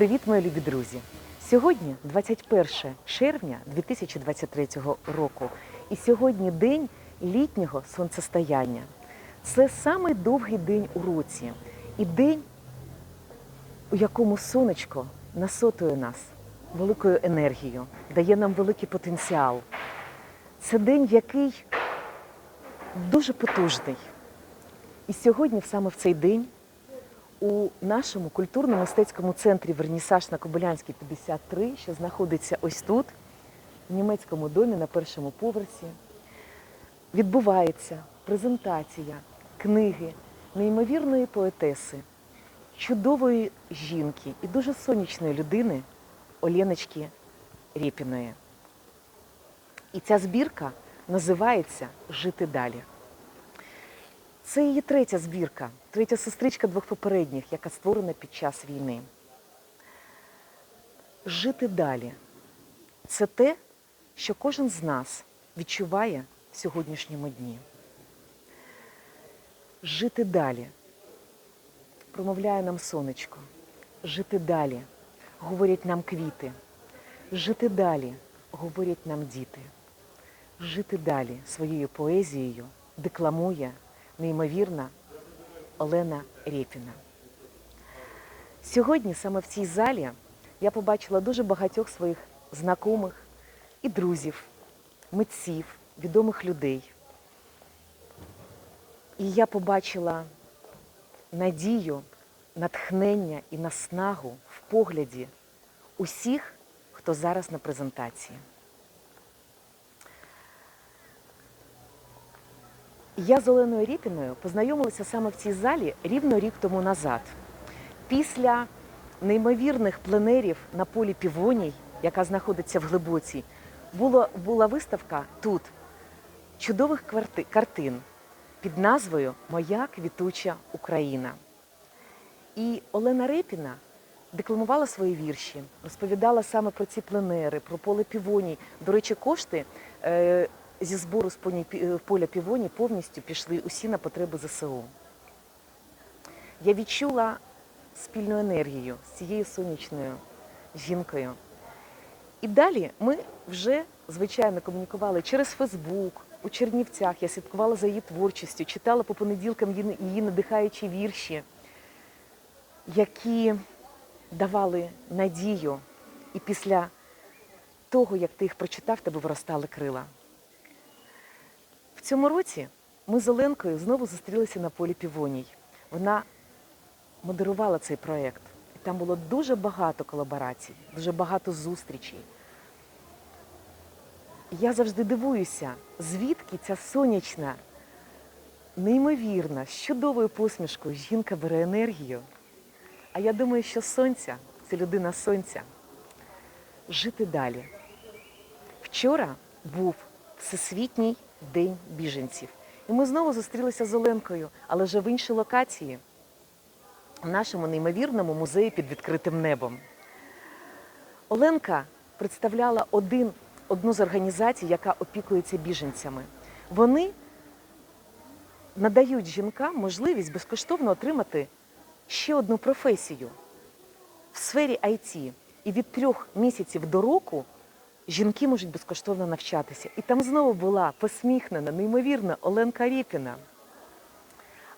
Привіт, мої любі друзі! Сьогодні 21 червня 2023 року, і сьогодні день літнього сонцестояння. Це самий довгий день у році і день, у якому сонечко насотує нас великою енергією, дає нам великий потенціал. Це день, який дуже потужний. І сьогодні, саме в цей день, у нашому культурно-мистецькому центрі Вернісаж на Кобилянській 53, що знаходиться ось тут, в німецькому домі на першому поверсі, відбувається презентація книги неймовірної поетеси, чудової жінки і дуже сонячної людини Оленочки Рєпіної. І ця збірка називається Жити далі. Це її третя збірка, третя сестричка двох попередніх, яка створена під час війни. Жити далі це те, що кожен з нас відчуває в сьогоднішньому дні. Жити далі промовляє нам сонечко. Жити далі говорять нам квіти. Жити далі говорять нам діти. Жити далі своєю поезією декламує неймовірна Олена Рєпіна. Сьогодні саме в цій залі я побачила дуже багатьох своїх знайомих і друзів, митців, відомих людей. І я побачила надію, натхнення і наснагу в погляді усіх, хто зараз на презентації. Я з Оленою Ріпіною познайомилася саме в цій залі рівно рік тому назад. Після неймовірних пленерів на полі Півоній, яка знаходиться в Глибоці, було, була виставка тут чудових кварти, картин під назвою Моя квітуча Україна. І Олена Репіна декламувала свої вірші, розповідала саме про ці пленери, про поле Півоній. До речі, кошти. Е, зі збору з поні- поля півоні повністю пішли усі на потреби ЗСУ. Я відчула спільну енергію з цією сонячною жінкою. І далі ми вже, звичайно, комунікували через Фейсбук, у Чернівцях. Я слідкувала за її творчістю, читала по понеділкам її надихаючі вірші, які давали надію. І після того, як ти їх прочитав, тебе виростали крила. В цьому році ми з Оленкою знову зустрілися на полі Півоній. Вона модерувала цей проєкт. І там було дуже багато колаборацій, дуже багато зустрічей. Я завжди дивуюся, звідки ця сонячна, неймовірна, з чудовою посмішкою жінка бере енергію. А я думаю, що сонця це людина сонця. Жити далі. Вчора був Всесвітній день біженців. І ми знову зустрілися з Оленкою, але вже в іншій локації, в нашому неймовірному музеї під відкритим небом. Оленка представляла один, одну з організацій, яка опікується біженцями. Вони надають жінкам можливість безкоштовно отримати ще одну професію в сфері IT. І від трьох місяців до року жінки можуть безкоштовно навчатися. І там знову була посміхнена, неймовірна Оленка Ріпіна.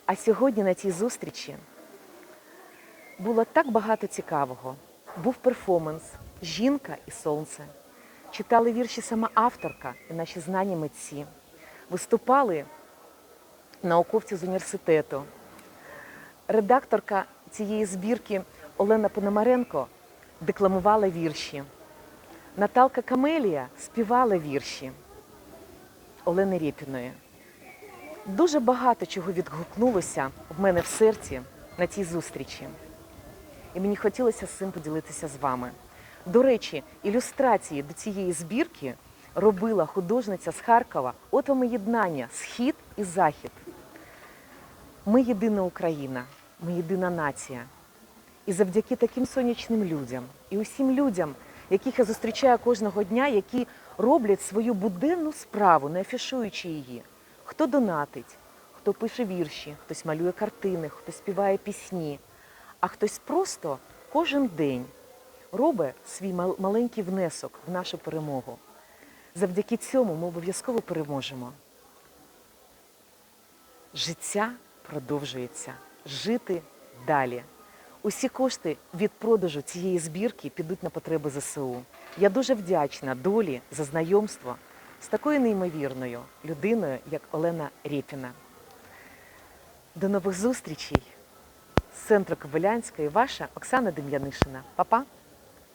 А сьогодні на цій зустрічі було так багато цікавого. Був перформанс Жінка і сонце. Читали вірші сама авторка і наші знані митці. Виступали науковці з університету. Редакторка цієї збірки Олена Пономаренко декламувала вірші. Наталка Камелія співала вірші Олени Рєпіної. Дуже багато чого відгукнулося в мене в серці на цій зустрічі. І мені хотілося з цим поділитися з вами. До речі, ілюстрації до цієї збірки робила художниця з Харкова От вам і єднання Схід і Захід. Ми єдина Україна, ми єдина нація. І завдяки таким сонячним людям і усім людям, яких я зустрічаю кожного дня, які роблять свою буденну справу, не афішуючи її. Хто донатить, хто пише вірші, хтось малює картини, хтось співає пісні, а хтось просто кожен день робить свій маленький внесок в нашу перемогу. Завдяки цьому ми обов'язково переможемо. Життя продовжується. Жити далі. Усі кошти від продажу цієї збірки підуть на потреби ЗСУ. Я дуже вдячна долі за знайомство з такою неймовірною людиною, як Олена Рєпіна. До нових зустрічей з центру Кобилянської, ваша Оксана Дем'янишина. Па-па!